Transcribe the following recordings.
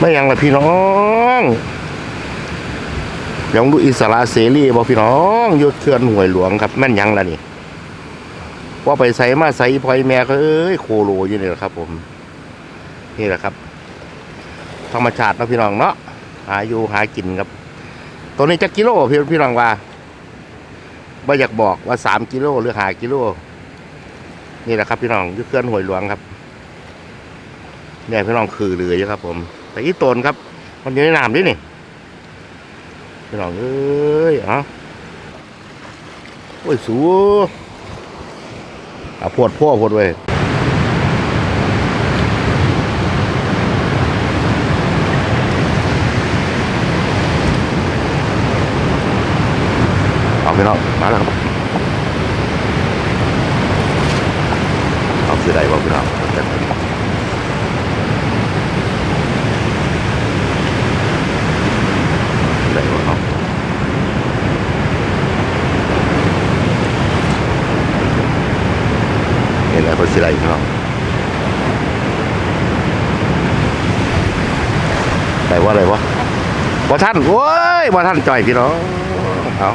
ไม่ยังละพี่น้องยังดูอิสระเสรีบ่พี่น้องยุดเคลื่อนห่วยหลวงครับแม่นยังละนี่ว่าไปใส่มาใส่พลอยแม่ก็เอ้ยโคโลอยู่นี่แหละครับ ผม นี่แหละครับ ธรรมชาตินะพี่น้องเนาะหาอยู่หากินครับ ตัวนี้จะกิโลพี่พี่น้องว่าบ่อยากบอกว่าสามกิโลหรือหากิโลนี่แหละครับพี่น้องยุดเคลื่อนห่วยหลวงครับเนี่ยพี่น้องคือเรืออยู่ครับผม แต่อีตนครับ มันอยู่ในน้ำด้วยนี่พี่น้องเอ้ยอ้าโอ้ยสูอะพวดพ่อพวดเว้ยเอาพี่น้องมาแล้วครับเอาเสียดายบ่พี่น้อง ได้บ่เนาะ คนแล้วก็สิได้เนาะได้ว่าอะไรวะบ่ท่านโอ้ยบ่ท่านจ่อยพี่น้องเอา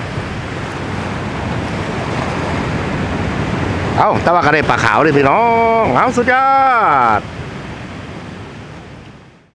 เอาแต่ว่าก็ได้ปลาขาวเลยพี่น้องเอาสุดยอด